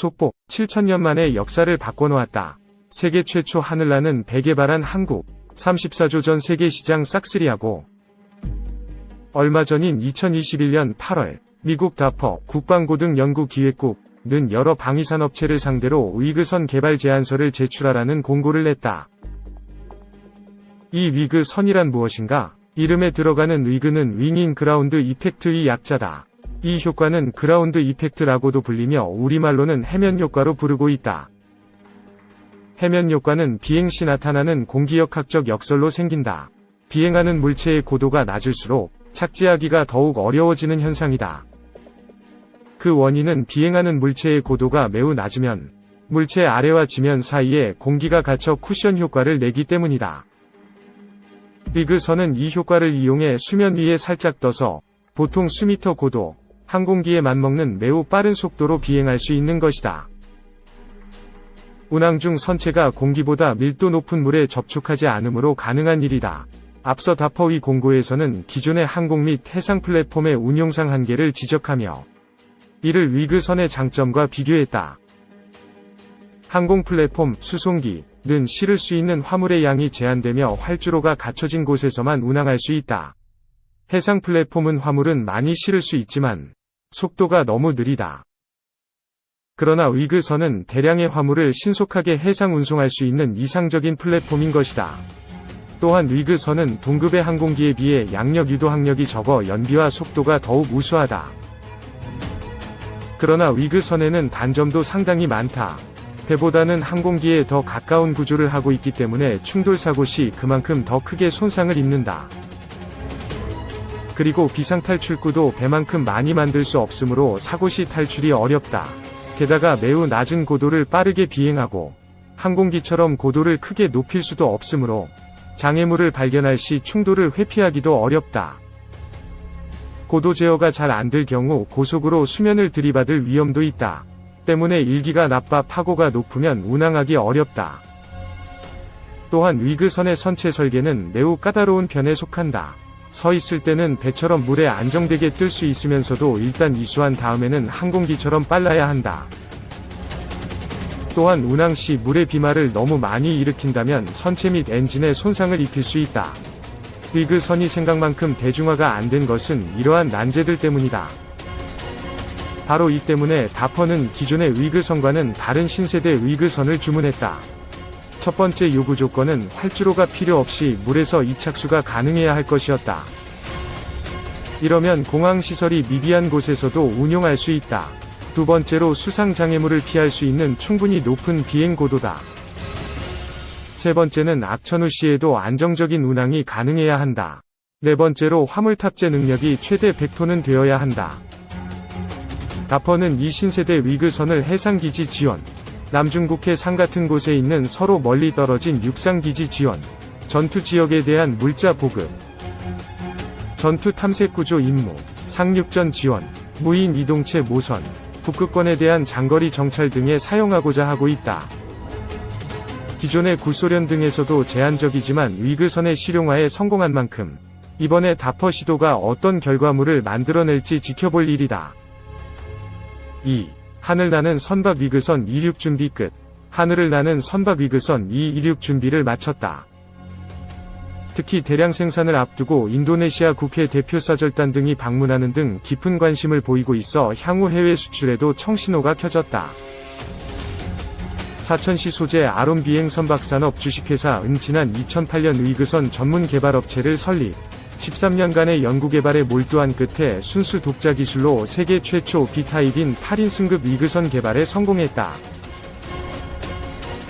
속보 7천년 만에 역사를 바꿔놓았다. 세계 최초 하늘나는 배 개발한 한국 34조 전 세계 시장 싹쓸이하고 얼마 전인 2021년 8월 미국 다퍼 국방고등 연구기획국는 여러 방위산업체를 상대로 위그선 개발 제안서를 제출하라는 공고를 냈다. 이 위그선이란 무엇인가? 이름에 들어가는 위그는 윙인 그라운드 이펙트의 약자다. 이 효과는 그라운드 이펙트라고도 불리며 우리말로는 해면 효과로 부르고 있다. 해면 효과는 비행 시 나타나는 공기역학적 역설로 생긴다. 비행하는 물체의 고도가 낮을수록 착지하기가 더욱 어려워지는 현상이다. 그 원인은 비행하는 물체의 고도가 매우 낮으면 물체 아래와 지면 사이에 공기가 갇혀 쿠션 효과를 내기 때문이다. 리그선은 이 효과를 이용해 수면 위에 살짝 떠서 보통 수미터 고도, 항공기에 맞먹는 매우 빠른 속도로 비행할 수 있는 것이다. 운항 중 선체가 공기보다 밀도 높은 물에 접촉하지 않으므로 가능한 일이다. 앞서 다퍼위 공고에서는 기존의 항공 및 해상 플랫폼의 운용상 한계를 지적하며 이를 위그선의 장점과 비교했다. 항공 플랫폼, 수송기 는 실을 수 있는 화물의 양이 제한되며 활주로가 갖춰진 곳에서만 운항할 수 있다. 해상 플랫폼은 화물은 많이 실을 수 있지만 속도가 너무 느리다. 그러나 위그선은 대량의 화물을 신속하게 해상 운송할 수 있는 이상적인 플랫폼인 것이다. 또한 위그선은 동급의 항공기에 비해 양력 유도 항력이 적어 연비와 속도가 더욱 우수하다. 그러나 위그선에는 단점도 상당히 많다. 배보다는 항공기에 더 가까운 구조를 하고 있기 때문에 충돌 사고 시 그만큼 더 크게 손상을 입는다. 그리고 비상탈출구도 배만큼 많이 만들 수 없으므로 사고 시 탈출이 어렵다. 게다가 매우 낮은 고도를 빠르게 비행하고 항공기처럼 고도를 크게 높일 수도 없으므로 장애물을 발견할 시 충돌을 회피하기도 어렵다. 고도 제어가 잘 안 될 경우 고속으로 수면을 들이받을 위험도 있다. 때문에 일기가 나빠 파고가 높으면 운항하기 어렵다. 또한 위그선의 선체 설계는 매우 까다로운 편에 속한다. 서 있을 때는 배처럼 물에 안정되게 뜰 수 있으면서도 일단 이수한 다음에는 항공기처럼 빨라야 한다. 또한 운항 시 물의 비말을 너무 많이 일으킨다면 선체 및 엔진에 손상을 입힐 수 있다. 위그선이 생각만큼 대중화가 안 된 것은 이러한 난제들 때문이다. 바로 이 때문에 다퍼는 기존의 위그 선과는 다른 신세대 위그 선을 주문했다. 첫 번째 요구 조건은 활주로가 필요 없이 물에서 이착수가 가능해야 할 것이었다. 이러면 공항 시설이 미비한 곳에서도 운용할 수 있다. 두 번째로 수상 장애물을 피할 수 있는 충분히 높은 비행 고도다. 세 번째는 악천 후 시에도 안정적인 운항이 가능해야 한다. 네 번째로 화물 탑재 능력이 최대 100톤은 되어야 한다. 다퍼는 이 신세대 위그선을 해상기지 지원, 남중국해 상 같은 곳에 있는 서로 멀리 떨어진 육상기지 지원, 전투 지역에 대한 물자 보급, 전투 탐색 구조 임무, 상륙전 지원, 무인 이동체 모선, 북극권에 대한 장거리 정찰 등에 사용하고자 하고 있다. 기존의 구소련 등에서도 제한적이지만 위그선의 실용화에 성공한 만큼 이번에 다퍼 시도가 어떤 결과물을 만들어낼지 지켜볼 일이다. 2. 하늘 나는 선박 위그선 이륙 준비 끝. 하늘을 나는 선박 이 이륙 준비를 마쳤다. 특히 대량 생산을 앞두고 인도네시아 국회 대표사절단 등이 방문하는 등 깊은 관심을 보이고 있어 향후 해외 수출에도 청신호가 켜졌다. 사천시 소재 아론 비행 선박산업 주식회사 은 지난 2008년 위그선 전문 개발업체를 설립. 13년간의 연구개발에 몰두한 끝에 순수 독자 기술로 세계 최초 B타입인 8인 승급 위그선 개발에 성공했다.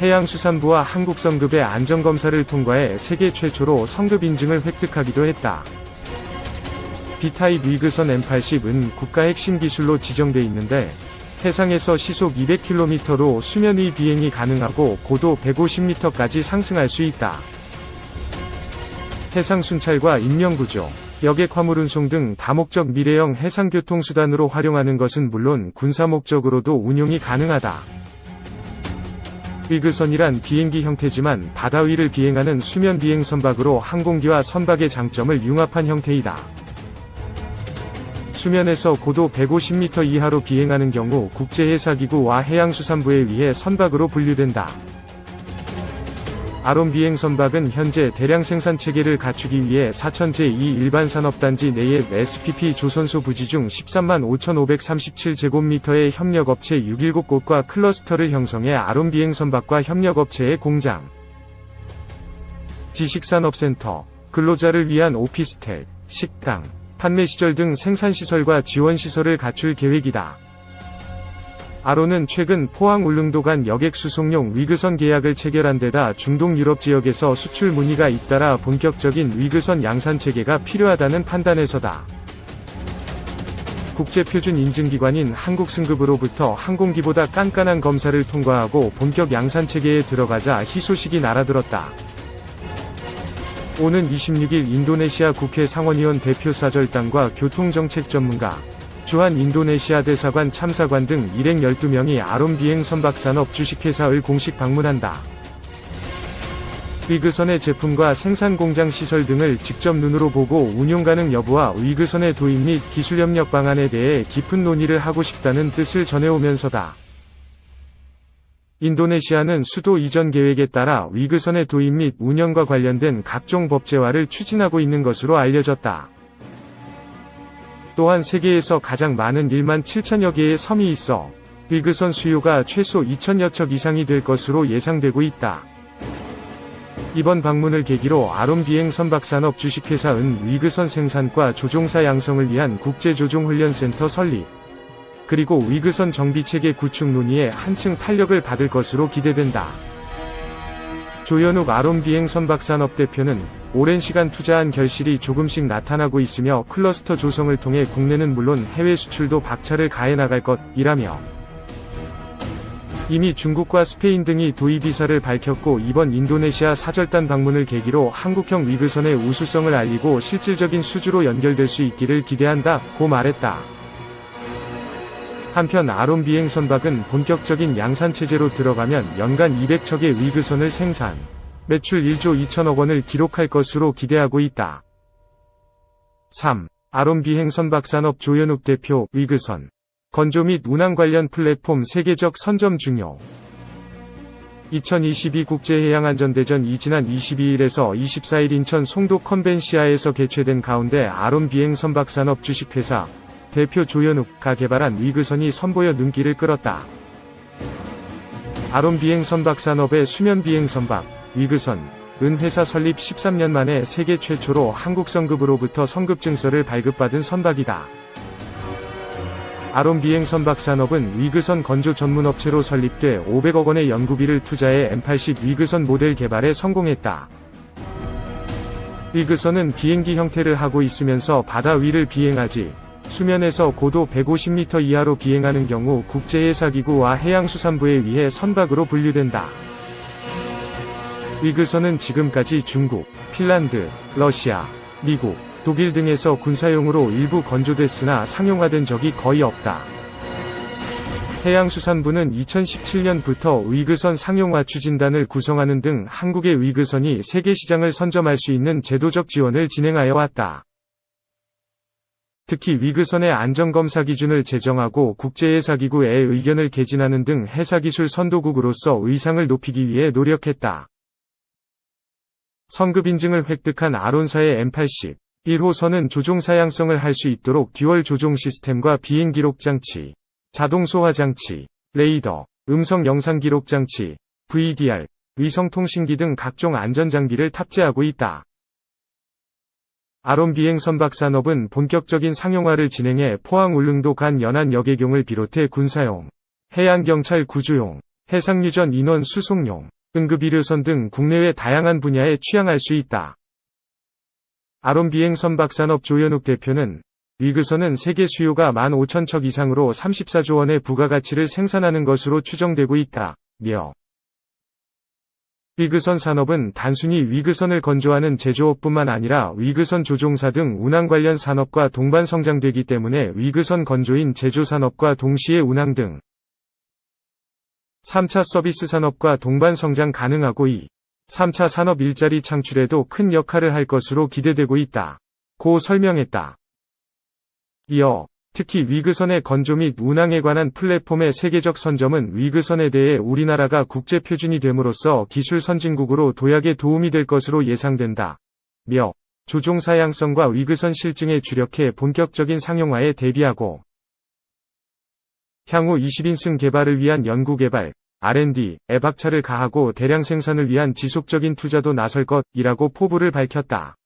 해양수산부와 한국성급의 안전검사를 통과해 세계 최초로 성급 인증을 획득하기도 했다. B타입 위그선 M80은 국가 핵심 기술로 지정돼 있는데 해상에서 시속 200km로 수면 위 비행이 가능하고 고도 150m까지 상승할 수 있다. 해상 순찰과 인명 구조, 여객 화물 운송 등 다목적 미래형 해상 교통 수단으로 활용하는 것은 물론 군사 목적으로도 운용이 가능하다. 위그선이란 비행기 형태지만 바다 위를 비행하는 수면 비행 선박으로 항공기와 선박의 장점을 융합한 형태이다. 수면에서 고도 150m 이하로 비행하는 경우 국제해사기구와 해양수산부에 의해 선박으로 분류된다. 아론 비행 선박은 현재 대량 생산 체계를 갖추기 위해 사천 제2 일반 산업단지 내의 SPP 조선소 부지 중 13만 5,537제곱미터의 협력업체 6일곳과 클러스터를 형성해 아론 비행 선박과 협력업체의 공장, 지식산업센터, 근로자를 위한 오피스텔, 식당, 판매 시절 등 생산시설과 지원시설을 갖출 계획이다. 아론은 최근 포항 울릉도 간 여객 수송용 위그선 계약을 체결한 데다 중동 유럽 지역에서 수출 문의가 잇따라 본격적인 위그선 양산 체계가 필요하다는 판단에서다. 국제표준 인증기관인 한국승급으로부터 항공기보다 깐깐한 검사를 통과하고 본격 양산 체계에 들어가자 희소식이 날아들었다. 오는 26일 인도네시아 국회 상원의원 대표 사절단과 교통정책 전문가, 주한 인도네시아 대사관 참사관 등 일행 12명이 아론 비행 선박산업 주식회사를 공식 방문한다. 위그선의 제품과 생산 공장 시설 등을 직접 눈으로 보고 운용 가능 여부와 위그선의 도입 및 기술협력 방안에 대해 깊은 논의를 하고 싶다는 뜻을 전해오면서다. 인도네시아는 수도 이전 계획에 따라 위그선의 도입 및 운영과 관련된 각종 법제화를 추진하고 있는 것으로 알려졌다. 또한 세계에서 가장 많은 1만 7천여 개의 섬이 있어 위그선 수요가 최소 2천여 척 이상이 될 것으로 예상되고 있다. 이번 방문을 계기로 아론 비행 선박산업 주식회사 은 위그선 생산과 조종사 양성을 위한 국제조종훈련센터 설립, 그리고 위그선 정비체계 구축 논의에 한층 탄력을 받을 것으로 기대된다. 조현욱 아론 비행 선박산업 대표는 오랜 시간 투자한 결실이 조금씩 나타나고 있으며 클러스터 조성을 통해 국내는 물론 해외 수출도 박차를 가해 나갈 것이라며 이미 중국과 스페인 등이 도입 이사를 밝혔고 이번 인도네시아 사절단 방문을 계기로 한국형 위그선의 우수성을 알리고 실질적인 수주로 연결될 수 있기를 기대한다 고 말했다. 한편 아론 비행 선박은 본격적인 양산 체제로 들어가면 연간 200척의 위그선을 생산, 매출 1조 2천억 원을 기록할 것으로 기대하고 있다. 3. 아론 비행 선박 산업 조현욱 대표 위그선 건조 및 운항 관련 플랫폼 세계적 선점 중요 2022 국제해양안전대전 이 지난 22일에서 24일 인천 송도 컨벤시아에서 개최된 가운데 아론 비행 선박산업 주식회사 대표 조현욱가 개발한 위그선이 선보여 눈길을 끌었다. 아론 비행 선박 산업의 수면 비행 선박, 위그선, 은 회사 설립 13년 만에 세계 최초로 한국 성급으로부터 성급 증서를 발급받은 선박이다. 아론 비행 선박 산업은 위그선 건조 전문 업체로 설립돼 500억 원의 연구비를 투자해 M80 위그선 모델 개발에 성공했다. 위그선은 비행기 형태를 하고 있으면서 바다 위를 비행하지 수면에서 고도 150m 이하로 비행하는 경우 국제해사기구와 해양수산부에 의해 선박으로 분류된다. 위그선은 지금까지 중국, 핀란드, 러시아, 미국, 독일 등에서 군사용으로 일부 건조됐으나 상용화된 적이 거의 없다. 해양수산부는 2017년부터 위그선 상용화 추진단을 구성하는 등 한국의 위그선이 세계 시장을 선점할 수 있는 제도적 지원을 진행하여 왔다. 특히 위그선의 안전검사 기준을 제정하고 국제해사기구의 의견을 개진하는 등 해사기술 선도국으로서 의상을 높이기 위해 노력했다. 성급 인증을 획득한 아론사의 M80 1호선은 조종 사양성을 할 수 있도록 듀얼 조종 시스템과 비행 기록 장치, 자동 소화 장치, 레이더, 음성 영상 기록 장치, VDR, 위성 통신기 등 각종 안전 장비를 탑재하고 있다. 아론 비행 선박 산업은 본격적인 상용화를 진행해 포항 울릉도 간 연안 여객용을 비롯해 군사용, 해양경찰 구조용, 해상유전 인원 수송용, 응급의료선 등 국내외 다양한 분야에 취향할 수 있다. 아론 비행 선박 산업 조현욱 대표는 위그선은 세계 수요가 15,000척 이상으로 34조 원의 부가가치를 생산하는 것으로 추정되고 있다. 며 위그선 산업은 단순히 위그선을 건조하는 제조업뿐만 아니라 위그선 조종사 등 운항 관련 산업과 동반 성장되기 때문에 위그선 건조인 제조 산업과 동시에 운항 등 3차 서비스 산업과 동반 성장 가능하고 이 3차 산업 일자리 창출에도 큰 역할을 할 것으로 기대되고 있다. 고 설명했다. 이어 특히 위그선의 건조 및 운항에 관한 플랫폼의 세계적 선점은 위그선에 대해 우리나라가 국제 표준이 됨으로써 기술 선진국으로 도약에 도움이 될 것으로 예상된다. 며 조종 사양성과 위그선 실증에 주력해 본격적인 상용화에 대비하고 향후 20인승 개발을 위한 연구개발, R&D, 에 박차를 가하고 대량 생산을 위한 지속적인 투자도 나설 것이라고 포부를 밝혔다.